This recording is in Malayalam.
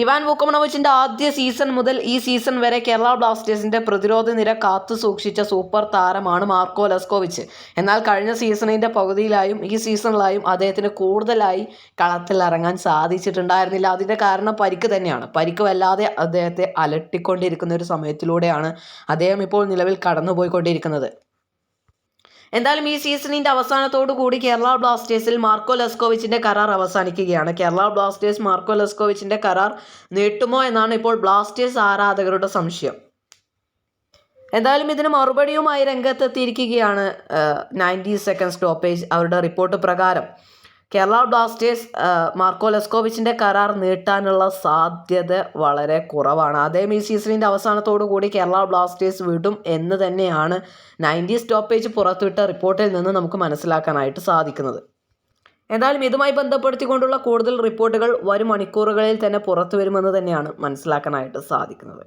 ഇവാൻ വുക്കമണോവിച്ചിന്റെ ആദ്യ സീസൺ മുതൽ ഈ സീസൺ വരെ കേരള ബ്ലാസ്റ്റേഴ്സിന്റെ പ്രതിരോധ നിര കാത്തു സൂക്ഷിച്ച സൂപ്പർ താരമാണ് മാർക്കോ ലസ്കോവിച്ച്. എന്നാൽ കഴിഞ്ഞ സീസണിന്റെ പകുതിയിലായും ഈ സീസണിലായും അദ്ദേഹത്തിന് കൂടുതലായി കളത്തിൽ ഇറങ്ങാൻ സാധിച്ചിട്ടുണ്ടായിരുന്നില്ല. അതിന്റെ കാരണം പരിക്ക് തന്നെയാണ്. പരിക്ക് വല്ലാതെ അദ്ദേഹത്തെ അലട്ടിക്കൊണ്ടിരിക്കുന്ന ഒരു സമയത്തിലൂടെയാണ് അദ്ദേഹം ഇപ്പോൾ നിലവിൽ കടന്നുപോയിക്കൊണ്ടിരിക്കുന്നത്. എന്തായാലും ഈ സീസണിന്റെ അവസാനത്തോടു കൂടി കേരള ബ്ലാസ്റ്റേഴ്സിൽ മാർക്കോ ലെസ്കോവിച്ചിന്റെ കരാർ അവസാനിക്കുകയാണ്. കേരള ബ്ലാസ്റ്റേഴ്സ് മാർക്കോ ലെസ്കോവിച്ചിന്റെ കരാർ നീട്ടുമോ എന്നാണ് ഇപ്പോൾ ബ്ലാസ്റ്റേഴ്സ് ആരാധകരുടെ സംശയം. എന്തായാലും ഇതിന് മറുപടിയുമായി രംഗത്തെത്തിയിരിക്കുകയാണ് നയന്റി സെക്കൻഡ് സ്റ്റോപ്പേജ് അവരുടെ റിപ്പോർട്ട് പ്രകാരം. കേരള ബ്ലാസ്റ്റേഴ്സ് മാർക്കോ ലെസ്കോവിച്ചിന്റെ കരാർ നീട്ടാനുള്ള സാധ്യത വളരെ കുറവാണ്. അതേ ഈ സീസണിന്റെ അവസാനത്തോടു കൂടി കേരള ബ്ലാസ്റ്റേഴ്സ് വിടും എന്ന് തന്നെയാണ് നയന്റി സ്റ്റോപ്പേജ് പുറത്തുവിട്ട റിപ്പോർട്ടിൽ നിന്ന് നമുക്ക് മനസ്സിലാക്കാനായിട്ട് സാധിക്കുന്നത്. എന്തായാലും ഇതുമായി ബന്ധപ്പെടുത്തിക്കൊണ്ടുള്ള കൂടുതൽ റിപ്പോർട്ടുകൾ വരും മണിക്കൂറുകളിൽ തന്നെ പുറത്തു വരുമെന്ന് തന്നെയാണ് മനസ്സിലാക്കാനായിട്ട് സാധിക്കുന്നത്.